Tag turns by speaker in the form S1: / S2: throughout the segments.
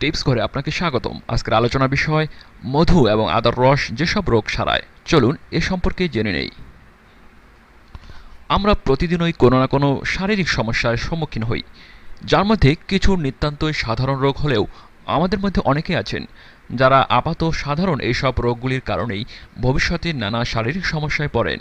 S1: Tips করে আপনাকে স্বাগতম। আজকের আলোচনা বিষয়, মধু এবং আদার রস যেসব রোগ সারায়। চলুন এ সম্পর্কে জেনে নেই। আমরা প্রতিদিনই কোনো না কোনো শারীরিক সমস্যার সম্মুখীন হই, যার মধ্যে কিছু নিতান্তই সাধারণ রোগ হলেও আমাদের মধ্যে অনেকে আছেন, যারা আপাত সাধারণ এইসব রোগগুলির কারণেই ভবিষ্যতে নানা শারীরিক সমস্যায় পড়েন।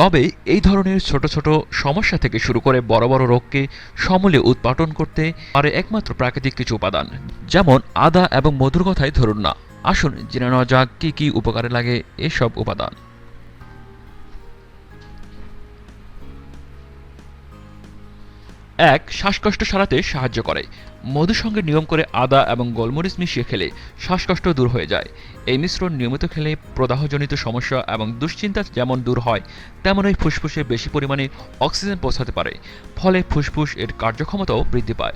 S1: তবে এই ধরনের ছোট ছোট সমস্যা থেকে শুরু করে বড় বড় রোগকে সমূলে উৎপাটন করতে পারে একমাত্র প্রাকৃতিক কিছু উপাদান, যেমন আদা এবং মধুর কথাই ধরুন না। আসুন জেনে নেওয়া যাক কী কী উপকারে লাগে এসব উপাদান। এক, শ্বাসকষ্ট সারাতে সাহায্য করে। মধুর সঙ্গে নিয়ম করে আদা এবং গোলমরিচ মিশিয়ে খেলে শ্বাসকষ্ট দূর হয়ে যায়। এই মিশ্রণ নিয়মিত খেলে প্রদাহজনিত সমস্যা এবং দুশ্চিন্তা যেমন দূর হয়, তেমনই ফুসফুসে বেশি পরিমাণে অক্সিজেন পৌঁছাতে পারে। ফলে ফুসফুস এর কার্যক্ষমতাও বৃদ্ধি পায়।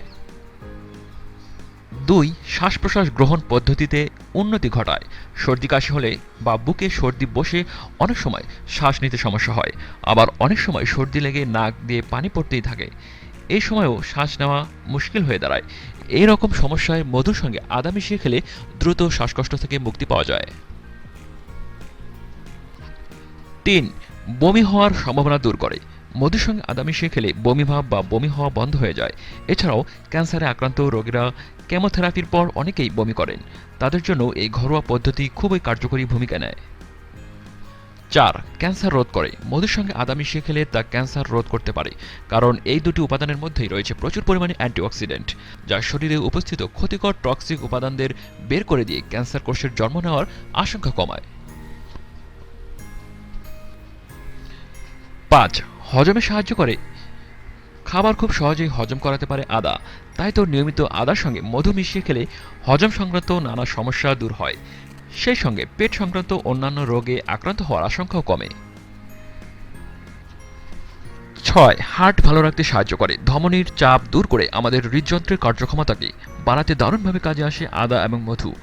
S1: দুই শ্বাস প্রশ্বাস গ্রহণ পদ্ধতিতে উন্নতি ঘটায়। সর্দি কাশি হলে বা বুকে সর্দি বসে অনেক সময় শ্বাস নিতে সমস্যা হয়। আবার অনেক সময় সর্দি লেগে নাক দিয়ে পানি পড়তেই থাকে। এই সময়ও শ্বাস নেওয়া মুশকিল হয়ে দাঁড়ায়। এই রকম সমস্যায় মধুর সঙ্গে আদা মিশিয়ে খেলে দ্রুত শ্বাসকষ্ট থেকে মুক্তি পাওয়া যায়। তিন, বমি হওয়ার সম্ভাবনা দূর করে। মধুর সঙ্গে আদা মিশিয়ে খেলে বমি ভাব বা বমি হওয়া বন্ধ হয়ে যায়। এছাড়াও ক্যান্সারে আক্রান্ত রোগীরা কেমোথেরাপির পর অনেকেই বমি করেন। তাদের জন্য এই ঘরোয়া পদ্ধতি খুবই কার্যকরী ভূমিকা নেয়। চার, ক্যান্সার রোধ করে। মধুর সঙ্গে আদা মিশিয়ে খেলে তা ক্যান্সার রোধ করতে পারে, কারণ এই দুটি উপাদানের মধ্যেই রয়েছে প্রচুর পরিমাণে অ্যান্টিঅক্সিডেন্ট, যা শরীরে উপস্থিত ক্ষতিকর টক্সিক উপাদানদের বের করে দিয়ে ক্যান্সার কোষের জন্ম নেওয়ার আশঙ্কা কমায়। পাঁচ, হজমে সাহায্য করে। খাবার খুব সহজেই হজম করাতে পারে আদা, তাই তো নিয়মিত আদার সঙ্গে মধু মিশিয়ে খেলে হজম সংক্রান্ত নানা সমস্যা দূর হয়। সেই সঙ্গে পেট সংক্রান্ত অন্যান্য রোগে আক্রান্ত হওয়ার আশঙ্কাও কমে। ছয়, হার্ট ভালো রাখতে সাহায্য করে। ধমনির চাপ দূর করে আমাদের হৃদযন্ত্রের কার্যক্ষমতাকে বাড়াতে দারুণভাবে কাজে আসে আদা এবং মধু।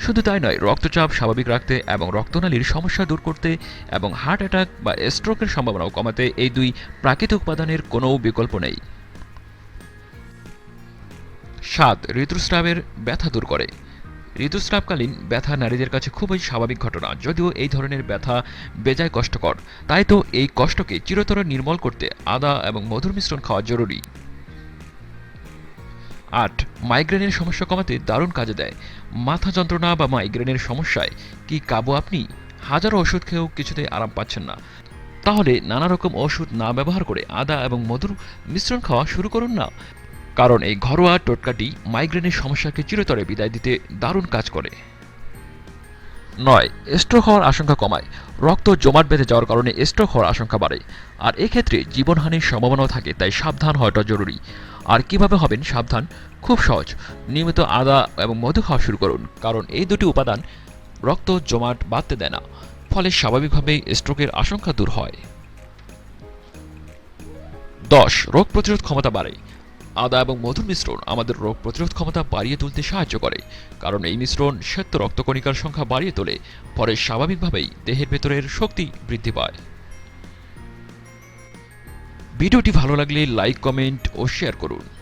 S1: শুধু তাই নয়, রক্তচাপ স্বাভাবিক রাখতে এবং রক্তনালীর সমস্যা দূর করতে এবং হার্ট অ্যাটাক বা স্ট্রোকের সম্ভাবনাও কমাতে এই দুই প্রাকৃতিক উপাদানের কোনো বিকল্প নেই। সাত, ঋতুস্রাবের ব্যথা দূর করে। ঋতুস্রাবকালীন ব্যথা নারীদের কাছে খুবই স্বাভাবিক ঘটনা। যদিও এই ধরনের ব্যথা বেজায় কষ্টকর, তাই তো এই কষ্টকে চিরতরে নির্মল করতে আদা এবং মধুর মিশ্রণ খাওয়া জরুরি। আট, মাইগ্রেনের সমস্যা কমাতে দারুণ কাজে দেয়। মাথা যন্ত্রণা বা মাইগ্রেনের সমস্যায় কি কাবু আপনি? হাজারো ওষুধ খেয়েও কিছুতেই আরাম পাচ্ছেন না। তাহলে নানা রকম ওষুধ না ব্যবহার করে আদা এবং মধুর মিশ্রণ খাওয়া শুরু করুন না। কারণ এই ঘরোয়া টোটকাটি মাইগ্রেনের সমস্যাকে চিরতরে বিদায় দিতে দারুণ কাজ করে। নয়, স্ট্রোক হওয়ার আশঙ্কা কমায়। রক্ত জমাট বেঁধে যাওয়ার কারণে স্ট্রোক হওয়ার আশঙ্কা বাড়ে। আর এক্ষেত্রে জীবনহানির সম্ভাবনাও থাকে, তাই সাবধান হওয়াটা জরুরি। আর কীভাবে হবেন সাবধান? খুব সহজ। নিয়মিত আদা এবং মধু খাওয়া শুরু করুন, কারণ এই দুটি উপাদান রক্ত জমাট বাঁধতে দেয় না, ফলে স্বাভাবিকভাবেই স্ট্রোকের আশঙ্কা দূর হয়। দশ, রোগ প্রতিরোধ ক্ষমতা বাড়ে। আদা এবং মধুর মিশ্রণ আমাদের রোগ প্রতিরোধ ক্ষমতা বাড়িয়ে তুলতে সাহায্য করে। কারণ এই মিশ্রণ শ্বেত রক্তকণিকার সংখ্যা বাড়িয়ে তোলে পরে স্বাভাবিকভাবেই দেহের ভেতরের শক্তি বৃদ্ধি পায়। ভিডিওটি ভালো লাগলে লাইক, কমেন্ট ও শেয়ার করুন।